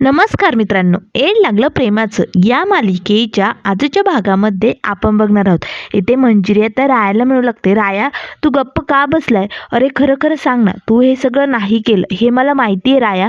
नमस्कार मित्रांनो. एड लागलं प्रेमाचं. या मालिकेच्या आजच्या भागामध्ये आपण बघणार आहोत. इथे मंजिरी आता रायाला म्हणू लागते राया तू गप्प का बसलाय? अरे खरं खरं सांग ना. तू हे सगळं नाही केलं. हे मला माहिती आहे राया.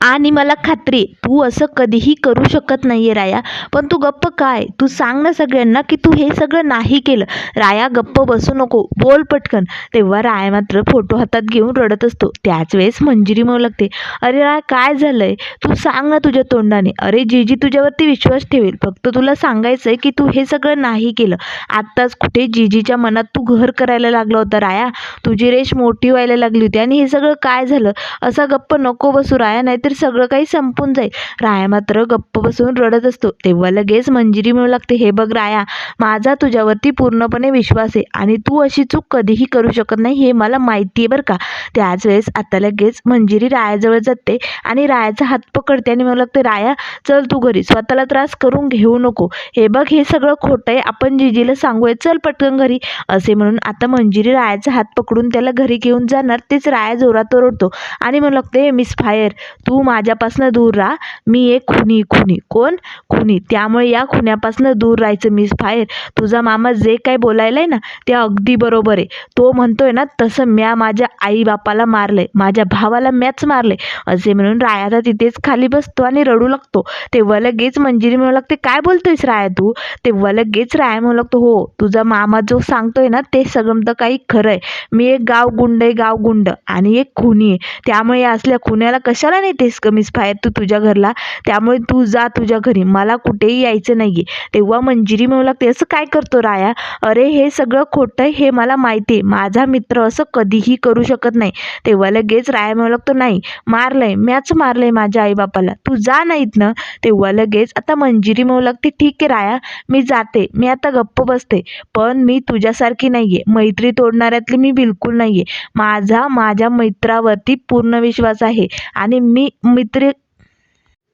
आणि मला खात्री तू असं कधीही करू शकत नाही आहे राया. पण तू गप्प काय? तू सांग ना सगळ्यांना की तू हे सगळं नाही केलं. राया गप्प बसू नको. बोल पटकन. तेव्हा राया मात्र फोटो हातात घेऊन रडत असतो. त्याच वेळेस मंजिरी म्हणू लागते. अरे राय काय झालंय? तू सांग ना तुझ्या तोंडाने. अरे जीजी तुझ्यावरती विश्वास ठेवेल. फक्त तुला सांगायचं आहे की तू हे सगळं नाही केलं. आत्ताच कुठे जीजीच्या मनात तू घर करायला लागला होता राया? तुझी रेश मोठी व्हायला लागली होती. आणि हे सगळं काय झालं? असा गप्प नको बसू राया. नाहीतर सगळं काही संपून जाईल. राया मात्र गप्प बसून रडत असतो. तेव्हा लगेच मंजिरी म्हणू लागते. हे बघ राया माझा तुझ्यावरती पूर्णपणे विश्वास आहे आणि तू अशी चूक कधीही करू शकत नाही हे मला माहिती आहे बरं का. त्याच वेळेस आता लगेच मंजिरी रायाजवळ जाते आणि रायाचा हात पकडते आणि म्हणू लागते राया चल तू घरी. स्वतःला त्रास करून घेऊ नको. हे बघ हे सगळं खोटं आहे. आपण जिजीला सांगूया चल पटकन घरी. असे म्हणून आता मंजिरी रायाचा हात पकडून त्याला घरी घेऊन जाणार. तेच राया जोरात ओरडतो आणि म्हणू लागते मिस फायर तू तू माझ्यापासनं दूर राहा. मी एक खुनी खुनी. कोण? खुनी. त्यामुळे या खुन्यापासनं दूर राहायचं मीच फायर तुझा मामा जे काही बोलायला आहे ना ते अगदी बरोबर आहे. तो म्हणतोय ना तसं म्या माझ्या आई बापाला आहे माझ्या भावाला म्याच मारले असे म्हणून राया तर तिथेच खाली बसतो आणि रडू लागतो. तेव्हा लगेच मंजिरी म्हणू लागते काय बोलतोयस राया तू? तेव्हा लगेच राया म्हणू लागतो हो तुझा मामा जो सांगतोय ना ते सगळं तर काही खरं आहे. मी एक गाव गुंड आहे गाव गुंड आणि एक खुनी आहे. त्यामुळे या असल्या खुन्याला कशाला नेते ग मिस फायर? तू तुझ्या घरला. त्यामुळे तू जा तुझ्या घरी. मला कुठेही यायचं नाही आहे तेव्हा मंजिरी म्हणू लागते असं काय करतो राया? अरे हे सगळं खोटं हे मला माहिती आहे. माझा मित्र असं कधीही करू शकत नाही. तेव्हा लगेच राया म्हणू लागतो नाही मारलंय. म्याच मारलंय माझ्या आईबापाला. तू जा नाहीत ना तेव्हा लगेच आता मंजिरी म्हणू लागते ठीक आहे राया मी जाते. मी आता गप्प बसते. पण मी तुझ्यासारखी नाही आहे मैत्री तोडणाऱ्यातली मी बिलकुल नाही आहे माझा माझ्या मित्रावरती पूर्ण विश्वास आहे. आणि मी मित्र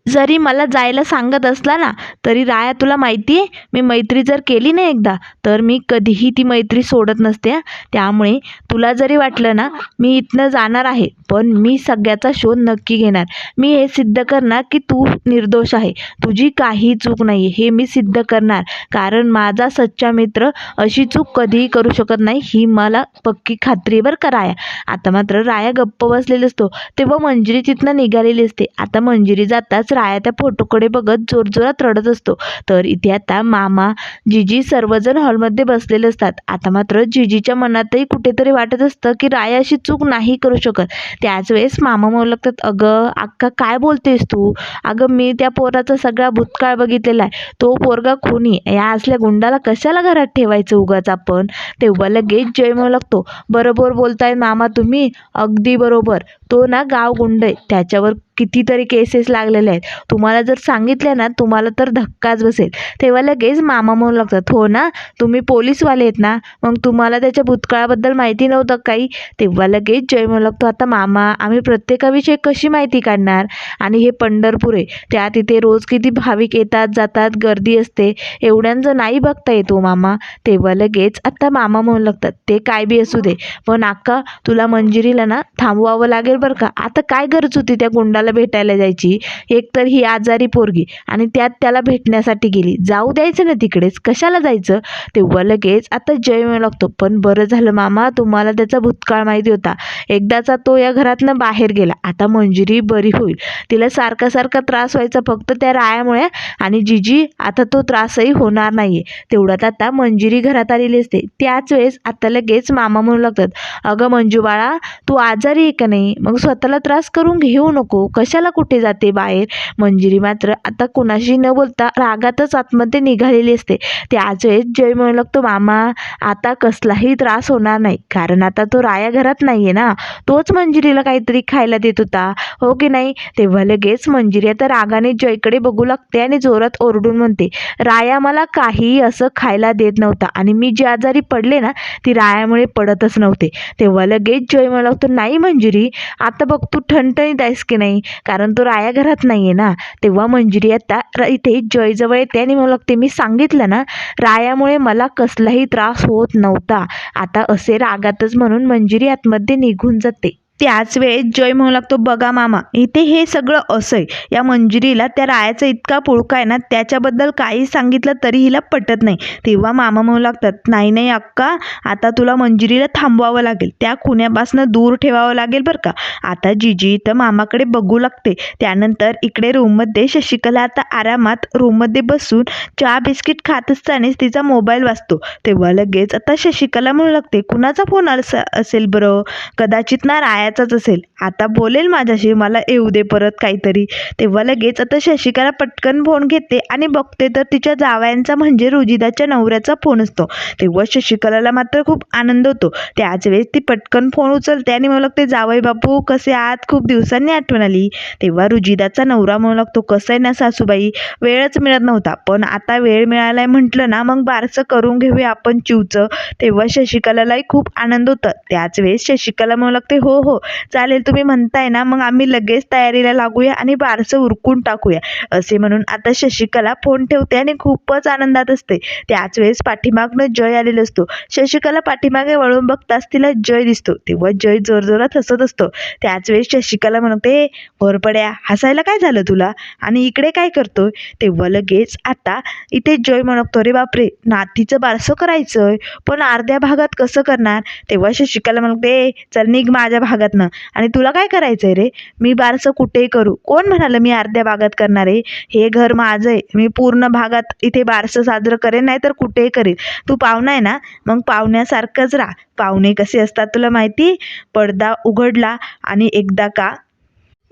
जरी मला जायला सांगत असला ना तरी राया तुला माहिती आहे मी मैत्री जर केली ना एकदा तर मी कधीही ती मैत्री सोडत नसते त्यामुळे तुला जरी वाटलं ना मी इथनं जाणार आहे पण मी सगळ्याचा शोध नक्की घेणार. मी हे सिद्ध करणार की तू निर्दोष आहे. तुझी काही चूक नाही हे मी सिद्ध करणार. कारण माझा सच्चा मित्र अशी चूक कधीही करू शकत नाही ही मला पक्की खात्रीवर कराया. आता मात्र राया गप्प बसलेली असतो तेव्हा मंजिरी तिथनं निघालेली असते. आता मंजिरी जाताच राया त्या फोटोकडे बघत जोरजोरात रडत असतो. तर इथे आता मामा जिजी सर्वजण हॉलमध्ये बसलेले असतात. आता मात्र जिजीच्या मनातही कुठेतरी वाटत असतं की राया अशी चूक नाही करू शकत. त्याच वेळेस मामा म्हणू लागतात अगं अक्का काय बोलतेस तू? अगं मी त्या पोराचा सगळा भूतकाळ बघितलेला आहे. तो पोरगा खुनी. या असल्या गुंडाला कशाला घरात ठेवायचं उगाच आपण? तेव्हा लगेच जय म्हणू लागतो बरोबर बोलताय मामा तुम्ही. अगदी बरोबर. तो ना गाव गुंड आहे. त्याच्यावर कितीतरी केसेस लागलेले आहेत. तुम्हाला जर सांगितले ना तुम्हाला तर धक्काच बसेल. तेव्हा लगेच मामा म्हणू लागतात हो ना तुम्ही पोलीसवाले आहेत ना मग तुम्हाला त्याच्या भूतकाळाबद्दल माहिती नव्हतं काही? तेव्हा लगेच जय म्हणू लागतो आता मामा आम्ही प्रत्येकाविषयी कशी माहिती काढणार? आणि हे पंढरपूर आहे. त्या तिथे रोज किती भाविक येतात जातात गर्दी असते. एवढ्यांचं नाही बघता येतो हो मामा. तेव्हा लगेच आता मामा म्हणू लागतात ते काय बी असू दे. पण अक्का तुला मंजिरीला ना थांबवावं लागेल बरं का. आता काय गरज होती त्या गुंडाला भेटायला जायची? एक तर ही आजारी पोरगी आणि त्यात त्याला भेटण्यासाठी गेली. जाऊ द्यायचं ना तिकडेच? कशाला जायचं? तेव्हा लगेच आता जय मिळू लागतो. पण बरं झालं मामा तुम्हाला त्याचा भूतकाळ माहिती होता. एकदाचा तो या घरातनं बाहेर गेला. आता मंजिरी बरी होईल. तिला सारखा सारखा त्रास व्हायचा फक्त त्या रायामुळे आणि जिजी आता तो त्रासही होणार नाही आहे तेवढ्यात आता मंजिरी घरात आलेली असते. त्याच वेळेस आता लगेच मामा म्हणू लागतात अगं मंजू बाळा तू आजारी आहे का नाही? मग स्वतःला त्रास करून घेऊ नको. कशाला कुठे जाते बाहेर? मंजिरी मात्र आता कुणाशी न बोलता रागातच आतमध्ये निघालेली असते. त्याच वेळेस जय म्हणू लागतो मामा आता कसलाही त्रास होणार नाही. कारण आता तो राया घरात नाही आहे ना. तोच मंजिरीला काहीतरी खायला देत होता. हो की नाही? तेव्हा लगेच मंजिरी आता रागाने जयकडे बघू लागते आणि जोरात ओरडून म्हणते राया मला काही असं खायला देत नव्हता. आणि मी जी आजारी पडले ना ती रायामुळे पडतच नव्हते. तेव्हा लगेच जय म्हणू लागतो नाही मंजिरी आता बघ तू ठणठणीत आहेस की नाही? कारण तो राया घरात नाही आहे ना. तेव्हा मंजिरी आता र- इथे जयजवळ येते आणि मला लागते मी सांगितलं ना रायामुळे मला कसलाही त्रास होत नव्हता. आता असे रागातच म्हणून मंजिरी आतमध्ये निघून जाते. त्याच वेळेस जय म्हणू लागतो बघा मामा इथे हे सगळं असं आहे या मंजिरीला त्या रायाचा इतका पुळका आहे ना त्याच्याबद्दल काही सांगितलं तरी हिला पटत नाही. तेव्हा मामा म्हणू लागतात नाही नाही अक्का आता तुला मंजिरीला थांबवावं लागेल. त्या खुन्यापासनं दूर ठेवावं लागेल बरं का. आता जिजी तर मामाकडे बघू लागते. त्यानंतर इकडे रूममध्ये शशिकला आता आरामात रूममध्ये बसून चहा बिस्किट खात असतानाच तिचा मोबाईल वाचतो. तेव्हा लगेच आता शशिकला म्हणू लागते कुणाचा फोन असेल बरं? कदाचित ना रायाचाच असेल. आता बोलेल माझ्याशी मला येऊ दे परत काहीतरी. तेव्हा लगेच आता शशिकला पटकन फोन घेते आणि बघते तर तिच्या जावयांचा म्हणजे रुजिदाच्या नवऱ्याचा फोन असतो. तेव्हा शशिकलाला मात्र खूप आनंद होतो. त्याच वेळेस ती पटकन फोन उचलते आणि मला लागते जावई बापू कसे आत खूप दिवसांनी आठवण आली. तेव्हा रुजिदाचा नवरा म्हणू लागतो कसं आहे ना सासूबाई? वेळच मिळत नव्हता. पण आता वेळ मिळालाय म्हटलं ना मग बारसं करून घेऊया आपण चिवचं. तेव्हा शशिकलालाही खूप आनंद होतं. त्याच वेळेस शशिकला म्हणू लागते हो हो हो चालेल तुम्ही म्हणताय ना मग आम्ही लगेच तयारीला लागूया आणि बारसं उरकून टाकूया. असे म्हणून आता शशिकला फोन ठेवते आणि खूपच आनंदात असते. त्याच वेळेस पाठीमागनं जय आलेला असतो. शशिकला पाठीमागे वळून बघताच तिला जय दिसतो. तेव्हा जय जोरजोरात हसत असतो. त्याच वेळेस शशिकला म्हणते घोरपड्या हसायला काय झालं तुला? आणि इकडे काय करतोय? तेव्हा लगेच आता इथे जय म्हणतो रे बापरे नातीचं बारसं करायचंय पण अर्ध्या भागात कसं करणार? तेव्हा शशिकला म्हणते चल निघ माझ्या भागातनं आणि तुला काय करायचं आहे रे? मी बारसं कुठेही करू. कोण म्हणालं मी अर्ध्या भागात करणार आहे? हे घर माझं आहे. मी पूर्ण भागात इथे बारसं साजरं करेन नाही तर कुठेही करेन. तू पाहुणा आहे ना? मग पाहुण्यासारखंच राहा. पाहुणे कसे असतात तुला माहिती? पडदा उघडला आणि एकदा का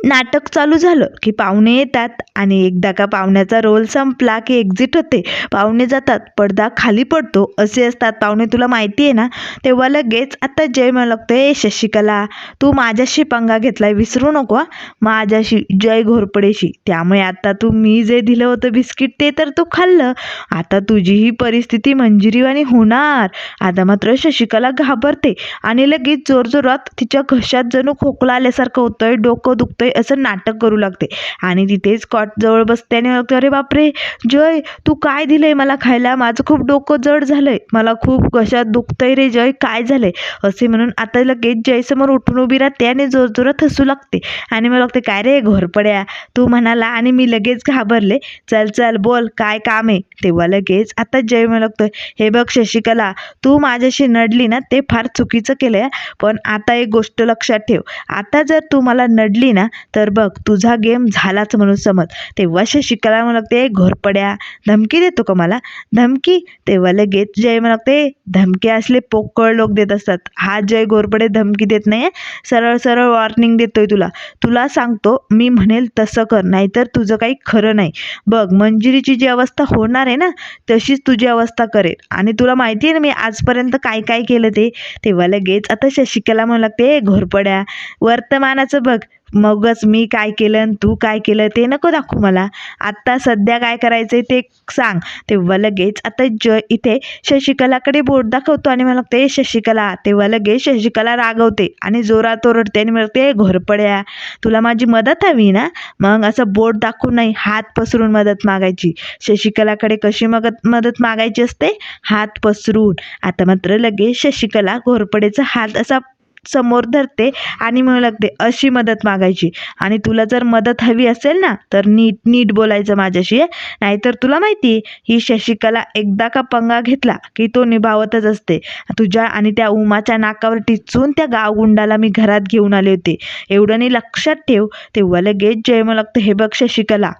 नाटक चालू झालं की पाहुणे येतात आणि एकदा का पाहुण्याचा रोल संपला की एक्झिट होते. पाहुणे जातात पडदा खाली पडतो असे असतात. पाहुणे तुला माहिती आहे ना? तेव्हा लगेच आता जय म्हणू लागतो ए शशिकला तू माझ्याशी पंगा घेतलाय विसरू नको माझ्याशी जय घोरपडेशी. त्यामुळे आता तू मी जे दिलं होतं बिस्किट ते तर तू खाल्लं. आता तुझी ही परिस्थिती मंजिरीवाणी होणार. आता मात्र शशिकला घाबरते आणि लगेच जोरजोरात तिच्या घशात जणू खोकला आल्यासारखं होतंय डोकं दुखतंय असं नाटक करू लागते. आणि तिथेच कॉट जवळ बसते आणि म्हणते, अरे बापरे! जय तू काय दिलंय मला खायला? माझं खूप डोकं जड झालंय. मला खूप कशात दुखतंय रे जय? काय झालंय? असे म्हणून आता लगेच जयसमोर उठून उभी राहते आणि जोरजोरात हसू लागते. आणि मला लागते काय रे घोरपड्या? तू म्हणाला आणि मी लगेच घाबरले. चल चल बोल काय काम आहे? तेव्हा लगेच आता जय मला लागतोय हे बघ शशिकला तू माझ्याशी नडली ना ते फार चुकीचं केलंय पण आता एक गोष्ट लक्षात ठेव. आता जर तू मला नडली ना तर बघ तुझा गेम झालाच म्हणून समज. तेव्हा शिकायला म्हणू लागते घोरपड्या धमकी देतो का मला? धमकी? तेव्हा लगेच जय म्हणू लागते धमकी असले पोकळ लोक देत असतात. हा जय घोरपडे धमकी देत नाही सरळ सरळ वॉर्निंग देतोय तुला. तुला सांगतो मी म्हणेल तसं कर नाहीतर तुझं काही खरं नाही. बघ मंजिरीची जी अवस्था होणार आहे ना तशीच तुझी अवस्था करेल. आणि तुला माहिती आहे ना मी आजपर्यंत काय काय केलं ते? तेव्हा लगेच आता शशिकला म्हणू लागते घोरपड्या वर्तमानाचं बघ मगच मी काय केलं आणि तू काय केलं ते नको दाखवू मला. आत्ता सध्या काय करायचं आहे ते सांग. तेव्हा लगेच आता ज इथे शशिकलाकडे बोट दाखवतो आणि मला ते शशिकला. तेव्हा लगेच शशिकला रागवते आणि जोरात ओरडते आणि म्हणते घोरपड्या तुला माझी मदत हवी ना? मग असं बोट दाखवून नाही हात पसरून मदत मागायची. शशिकलाकडे कशी मगत मदत मागायची असते? हात पसरून. आता मात्र लगेच शशिकला घोरपडेचा हात असा समोर धरते आणि म्हणू लागते अशी मदत मागायची. आणि तुला जर मदत हवी असेल ना तर नीट नीट बोलायचं माझ्याशी नाहीतर तुला माहिती आहे ही शशिकला एकदा का पंगा घेतला की तो निभावतच असते. तुझ्या आणि त्या उमाच्या नाकावर टिचून त्या गावगुंडाला मी घरात घेऊन आले होते. एवढं नाही लक्षात ठेव तेव्हा लगेच जय मला लागतं हे बघ शशिकला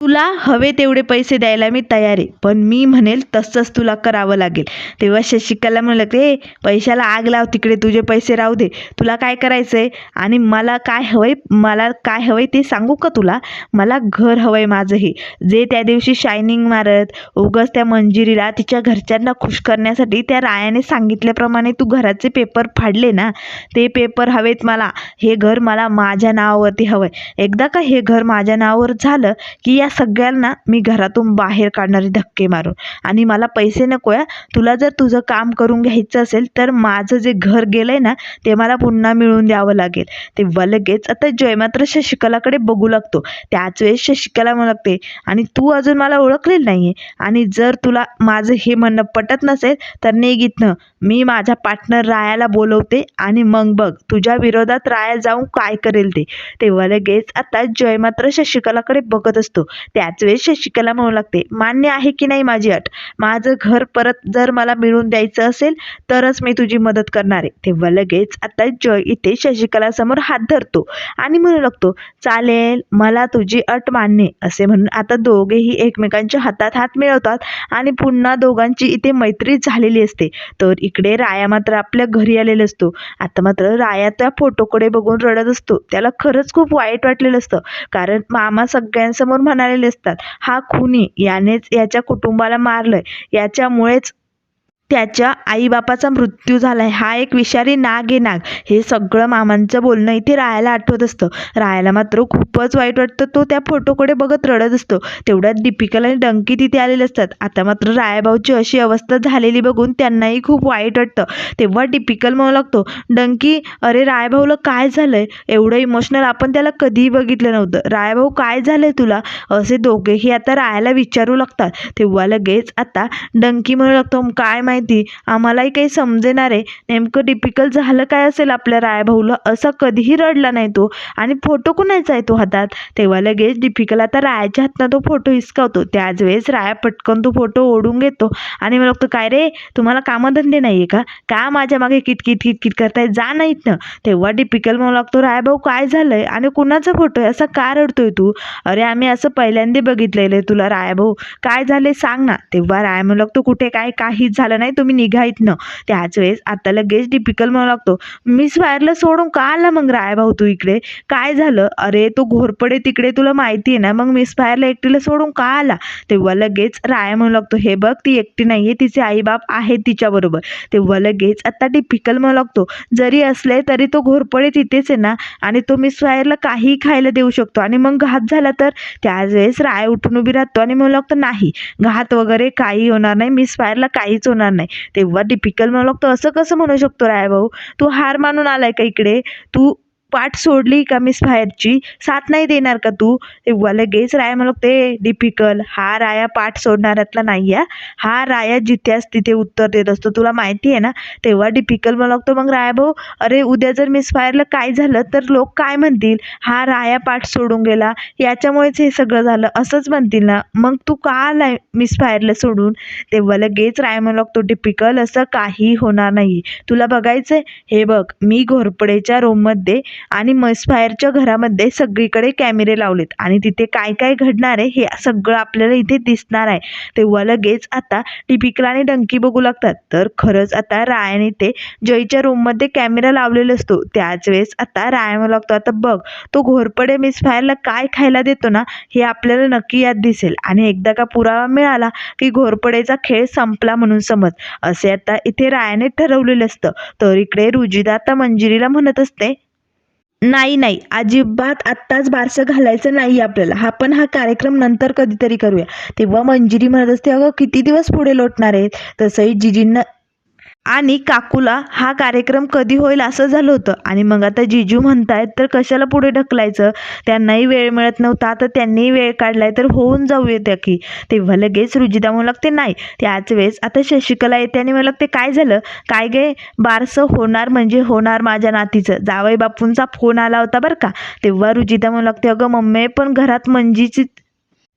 तुला हवे तेवढे पैसे द्यायला मी तयार आहे. पण मी म्हणेल तसंच तुला करावं लागेल. तेव्हा शशिकला म्हणलं ते पैशाला आग लाव तिकडे तुझे पैसे राहू दे. तुला काय करायचं आहे आणि मला काय हवंय? मला काय हवंय ते सांगू का तुला? मला घर हवंय माझं हे. जे त्या दिवशी शायनिंग मारत उगस त्या मंजिरीला तिच्या घरच्यांना खुश करण्यासाठी त्या रायाने सांगितल्याप्रमाणे तू घराचे पेपर फाडले ना? ते पेपर हवेत मला. हे घर मला माझ्या नावावरती हवंय. एकदा का हे घर माझ्या नावावर झालं की या या सगळ्यांना मी घरातून बाहेर काढणारे धक्के मारून. आणि मला पैसे नको या तुला जर तुझं काम करून घ्यायचं असेल तर माझं जे घर गेलं आहे ना ते मला पुन्हा मिळवून द्यावं लागेल. तेव्हा लगेच आता जय मात्र शशिकलाकडे बघू लागतो. त्याच वेळेस शशिकला म्हणू लागते आणि तू अजून मला ओळखलेलं नाही आहे आणि जर तुला माझं हे म्हणणं पटत नसेल तर नाही इथनं मी माझ्या पार्टनर रायाला बोलवते आणि मग बघ तुझ्या विरोधात राया जाऊन काय करेल ते. तेव्हा लगेच आता जय मात्र शशिकलाकडे बघत असतो. त्याच वेळेस शशिकला म्हणू लागते मान्य आहे की नाही माझी अट? माझं घर परत जर मला मिळवून द्यायचं असेल तरच मी तुझी मदत करणार आहे. तेव्हा लगेच आता जय इथे शशिकलासमोर हात धरतो आणि म्हणू लागतो चालेल मला तुझी अट मान्य असे म्हणून आता दोघेही एकमेकांच्या हातात हात मिळवतात आणि पुन्हा दोघांची इथे मैत्री झालेली असते. तर इकडे राया मात्र आपल्या घरी आलेला असतो. आता मात्र राया त्या फोटोकडे बघून रडत असतो. त्याला खरंच खूप वाईट वाटलेलं असतं. कारण मामा सगळ्यांसमोर आलेले असतात. हा खुनी यानेच याच्या कुटुंबाला मारलंय. याच्यामुळेच त्याच्या आईबापाचा मृत्यू झालाय. हा एक विषारी नाग आहे नाग. हे सगळं मामांचं बोलणं इथे रायाला आठवत असतं. रायाला मात्र खूपच वाईट वाटतं. तो त्या फोटोकडे बघत रडत असतो. तेवढ्यात दीपिकाला आणि डंकी तिथे आलेले असतात. आता मात्र रायाभाऊची अशी अवस्था झालेली बघून त्यांनाही खूप वाईट वाटतं. तेव्हा डिपिकल म्हणू लागतो डंकी अरे रायभाऊला काय झालंय? एवढं इमोशनल आपण त्याला कधीही बघितलं नव्हतं. रायभाऊ काय झालंय तुला? असे दोघेही आता रायाला विचारू लागतात. तेव्हा लगेच आता डंकी म्हणू लागतो काय माहिती? आम्हालाही काही समजेणार आहे नेमकं डिफिकल्ट झालं काय असेल आपल्या रायभाऊला? असा कधीही रडला नाही तो. आणि फोटो कुणाचा आहे तो हातात? तेव्हा लगेच डिफिकल आता रायाच्या हातनं तो फोटो हिसकावतो. त्याच वेळेस राया पटकन तो फोटो ओढून घेतो. आणि मला काय रे? तुम्हाला कामधंदे नाही आहे का? का माझ्या मागे किटकिट किटकिट करताय? जा नाहीत ना तेव्हा डिपिकल म्हणू लागतो रायभाऊ काय झालंय? आणि कुणाचा फोटो आहे? असा का रडतोय तू? अरे आम्ही असं पहिल्यांदा बघितलेलं आहे तुला रायभाऊ. काय झाले सांग ना. तेव्हा राय म्हणू लागतो कुठे? काय? काहीच झालं नाही. तुम्ही निघा इथनं. त्याच वेळेस आता लगेच डिपिकल म्हणू लागतो मिस वायरला सोडून का आला मग रायभाऊ तू इकडे? काय झालं? अरे तो घोरपडे तिकडे तुला माहिती आहे ना मग मिस फायरला एकटीला सोडून का आला? तेव्हा लगेच राया म्हणू लागतो हे बघ ती एकटी नाहीये तिचे आईबाप आहेत तिच्याबरोबर तेव्हा लगेच आता टिपिकल म्हणू लागतो जरी असले तरी तो घोरपडे तिथेच आहे ना आणि तो मिस फायरला काहीही खायला देऊ शकतो. आणि मग घात झाला तर? त्याच वेळेस राय उठून उभी राहतो आणि म्हणू लागतो नाही घात वगैरे काही होणार नाही मिस फायरला काहीच होणार नाही. नाही. तेव्हा टिपिकल म्हणू लागतो असं कसं म्हणू शकतो राय भाऊ तू हार मानून आलाय का इकडे? तू पाठ सोडली का मिस फायरची साथ नाही देणार का तू? तेव्हा लगेच राया मला ते डिफिकल हा राया पाठ सोडणाऱ्यातला नाही आहे हा राया जिथेच तिथे उत्तर देत असतो. तुला माहिती आहे ना? तेव्हा डिफिकल मला लागतो मग राया भाऊ अरे उद्या जर मिस फायरला काय झालं तर लोक काय म्हणतील? हा राया पाठ सोडून गेला. याच्यामुळेच हे सगळं झालं. असंच म्हणतील ना? मग तू का आलाय मिस फायरला सोडून? तेव्हा लगेच राय म्हणू लागतो टिपिकल असं काही होणार नाही. तुला बघायचं आहे हे बघ मी घोरपडेच्या रूममध्ये आणि मसफायरच्या घरामध्ये सगळीकडे कॅमेरे लावलेत. आणि तिथे काय काय घडणार आहे हे सगळं आपल्याला इथे दिसणार आहे. तेव्हा लगेच आता टिपिकला आणि डंकी बघू लागतात. तर खरंच आता रायाने ते जयच्या रूममध्ये कॅमेरा लावलेला असतो. त्याच वेळेस आता राय लागतो. आता बघ तो घोरपडे मिसफायरला काय खायला देतो ना हे आपल्याला नक्की याद दिसेल. आणि एकदा का पुरावा मिळाला की घोरपडेचा खेळ संपला म्हणून समज. असे आता इथे रायाने ठरवलेलं असतं. तर इकडे रुजिदा आता मंजिरीला म्हणत असते नाही नाही. अजिबात आत्ताच बारसं घालायचं नाही आपल्याला. हा पण हा कार्यक्रम नंतर कधीतरी करूया. तेव्हा मंजिरी म्हणत असते अगं किती दिवस पुढे लोटणार आहेत तसंही जिजींना आणि काकूला हा कार्यक्रम कधी होईल असं झालं होतं. आणि मग आता जिजू म्हणतायत तर कशाला पुढे ढकलायचं? त्यांनाही वेळ मिळत नव्हता. तर त्यांनीही वेळ काढलाय तर होऊन जाऊया की. तेव्हा लगेच रुजिदा म्हणू लागते नाही त्याच वेळेस आता शशिकला येते आणि मला लागते काय झालं? काय गे? बारसं होणार म्हणजे होणार माझ्या नातीचं. जावई बापूंचा फोन आला होता बरं का? तेव्हा रुजिदा म्हणू लागते अगं मम्मी पण घरात मंजीची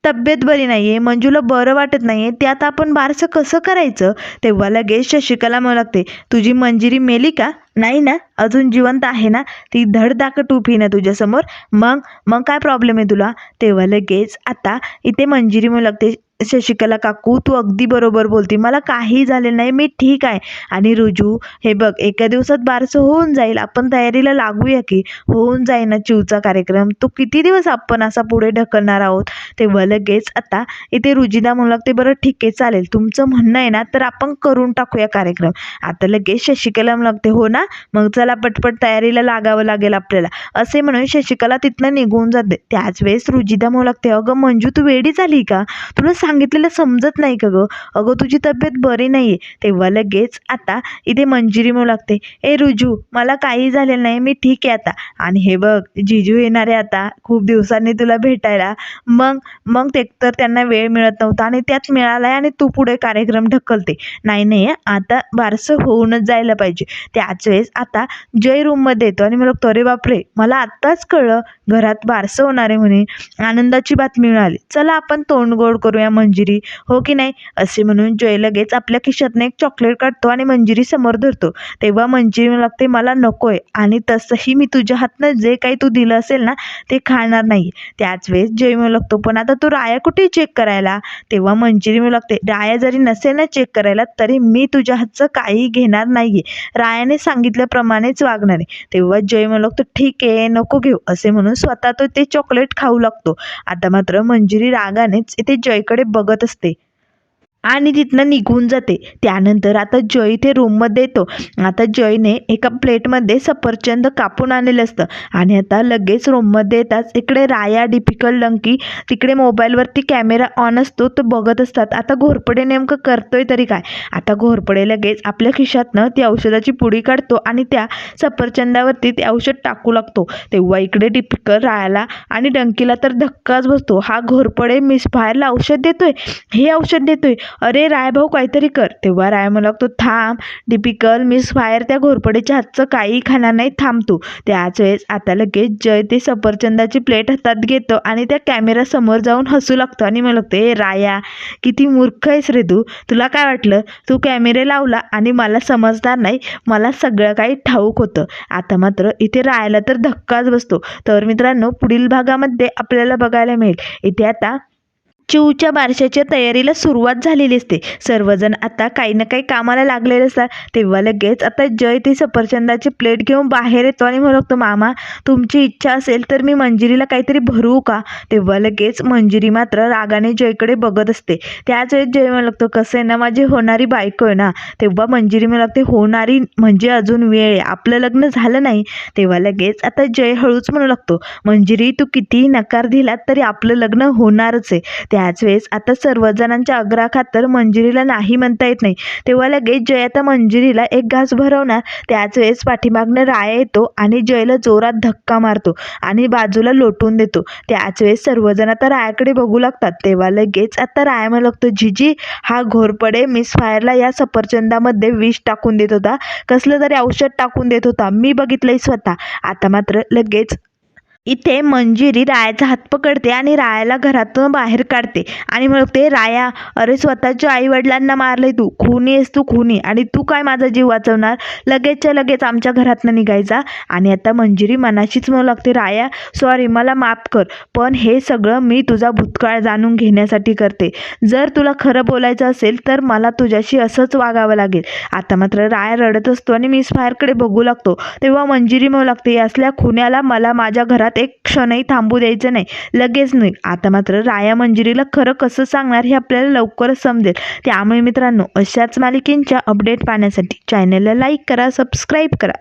तब्येत बरी नाही आहे मंजूला बरं वाटत नाही आहे त्यात आपण बारसं कसं करायचं? तेव्हा लगेच शशिकला म्हणू लागते तुझी मंजिरी मेली का? नाही ना अजून जिवंत आहे ना ती धडधाकट उभी ना तुझ्यासमोर. मग मग काय प्रॉब्लेम आहे तुला? तेव्हा लगेच आता इथे मंजिरी म्हणू लागते शशिकला काकू तू अगदी बरोबर बोलते. मला काही झाले नाही मी ठीक आहे. आणि रुजू हे बघ एका दिवसात बारसं होऊन जाईल. आपण तयारीला लागूया की होऊन जाईल ना चिवचा कार्यक्रम. तो किती दिवस आपण असा पुढे ढकलणार आहोत? तेव्हा लगेच आता इथे रुजिदा म्हणू लागते बरं ठीक आहे चालेल. तुमचं म्हणणं आहे ना तर आपण करून टाकूया कार्यक्रम. आता लगेच शशिकला म्हणू लागते हो ना? मग चला पटपट तयारीला लागावं लागेल आपल्याला. असे म्हणून शशिकला तिथनं निघून जाते. त्याच वेळेस रुजिदा म्हणू लागते अगं मंजू तू वेडी झाली का? तुला सांगितलेलं समजत नाही का गं? अगं तुझी तब्येत बरी नाही आहे तेव्हा लगेच आता इथे मंजिरी म्हणू लागते. ए रुजू मला काही झालेलं नाही. मी ठीक आहे आता. आणि हे बघ जिजू येणार आहे आता. खूप दिवसांनी तुला भेटायला. मग मग ते तर त्यांना वेळ मिळत नव्हता आणि त्यात मिळालाय आणि तू पुढे कार्यक्रम ढकलते. नाही नाही आता बारसं होऊनच जायला पाहिजे. त्याच वेळेस आता जय रूममध्ये येतो आणि मला अरे बापरे मला आत्ताच कळलं. घरात बारसं होणार आहे म्हणे. आनंदाची बातमी मिळाली. चला आपण तोंड गोड करूया. मंजिरी. हो की नाही? असे म्हणून जय लगेच आपल्या खिशातनं एक चॉकलेट काढतो आणि मंजिरी समोर धरतो. तेव्हा मंजिरी लागते मला नकोय. आणि तसंही मी तुझ्या हातनं जे काही तू दिलं असेल ना ते खाणार नाही. त्याच वेळेस जय म्हणू लागतो पण आता तू राया कुठे चेक करायला? तेव्हा मंजिरी म्हणू लागते राया जरी नसेल ना चेक करायला तरी मी तुझ्या हातचं काही घेणार नाहीये. रायाने सांगितल्याप्रमाणेच वागणार आहे. तेव्हा जय म्हणू लागतो ठीक आहे नको घेऊ. असे म्हणून स्वतः तो ते चॉकलेट खाऊ लागतो. आता मात्र मंजिरी रागानेच इथे जयकडे बघत असते. आणि तिथनं निघून जाते. त्यानंतर आता जय इथे रूममध्ये येतो. आता जयने एका प्लेटमध्ये सफरचंद कापून आणलेलं असतं. आणि आता लगेच रूममध्ये येताच इकडे राया डिपिकल लंकी तिकडे मोबाईलवरती कॅमेरा ऑन असतो. तो बघत असतात. आता घोरपडे नेमकं करतोय तरी काय? आता घोरपडे लगेच आपल्या खिशातनं ती औषधाची पुडी काढतो आणि त्या सफरचंदावरती ते औषध टाकू लागतो. तेव्हा इकडे डिपिकल रायाला आणि डंकीला तर धक्काच बसतो. हा घोरपडे मिसफायरला औषध देतोय. हे औषध देतोय. अरे राय भाऊ काहीतरी कर. तेव्हा राय म्हणू लागतो थांब डिपिकल मिस फायर त्या घोरपडीच्या हातचं काही खाणार नाही थांब तू. त्याच वेळेस आता लगेच जय ते सफरचंदाची प्लेट हातात घेतो आणि त्या कॅमेरासमोर जाऊन हसू लागतो आणि मला लागतो ए राया किती मूर्ख आहेस रे तू. तुला काय वाटलं? तू कॅमेरे लावला आणि मला समजणार नाही. मला सगळं काही ठाऊक होतं. आता मात्र इथे राहायला तर धक्काच बसतो. तर मित्रांनो पुढील भागामध्ये आपल्याला बघायला मिळेल. इथे आता चिऊच्या बारशाच्या तयारीला सुरुवात झालेली असते. सर्वजण आता काही ना काही कामाला लागलेले असतात. तेव्हा लगेच आता जय ती सफरचंदाची प्लेट घेऊन बाहेर येतो आणि म्हणतो मामा तुमची इच्छा असेल तर मी मंजिरीला काहीतरी भरू का? तेव्हा लगेच मंजिरी मात्र रागाने जयकडे बघत असते. त्याच वेळेस जय म्हणू लागतो कसं आहे ना माझी होणारी बायको आहे ना? तेव्हा मंजिरी म्हणू लागते होणारी म्हणजे अजून वेळ आहे. आपलं लग्न झालं नाही. तेव्हा लगेच आता जय हळूच म्हणू लागतो मंजिरी तू कितीही नकार दिलात तरी आपलं लग्न होणारच आहे. त्या त्याच वेळेस आता सर्वजणांच्या आग्रहाखातर मंजिरीला नाही म्हणता येत नाही. तेव्हा लगेच जय आता मंजिरीला एक घास भरवणार. त्याच वेळेस पाठीमागनं राया येतो आणि जयला जोरात धक्का मारतो आणि बाजूला लोटून देतो. त्याच वेळेस सर्वजण आता रायाकडे बघू लागतात. तेव्हा लगेच आता राया म्हणू लागतो जिजी हा घोरपडे मिस फायरला या सफरचंदामध्ये विष टाकून देत होता. कसलं तरी औषध टाकून देत होता. मी बघितलंय स्वतः. आता मात्र लगेच इथे मंजिरी रायाचा हात पकडते आणि रायाला घरातून बाहेर काढते. आणि म्हणते राया अरे स्वतःच्या आई वडिलांना मारलंय तू. खुनी आहेस तू खुनी. आणि तू काय माझा जीव वाचवणार? लगेचच्या लगेच आमच्या घरातनं निघायचा. आणि आता मंजिरी मनाशीच म्हणू लागते राया सॉरी मला माफ कर. पण हे सगळं मी तुझा भूतकाळ जाणून घेण्यासाठी करते. जर तुला खरं बोलायचं असेल तर मला तुझ्याशी असंच वागावं लागेल. आता मात्र राया रडत असतो आणि मिस फायरकडे बघू लागतो. तेव्हा मंजिरी म्हणू लागते असल्या खुन्याला मला माझ्या घरात एक क्षणही थांबू द्यायचं नाही. लगेच नाही. आता मात्र राया मंजिरीला खरं कसं सांगणार हे आपल्याला लवकरच समजेल. त्यामुळे मित्रांनो अशाच मालिकेंच्या अपडेट पाहण्यासाठी चॅनलला लाईक करा सबस्क्राईब करा.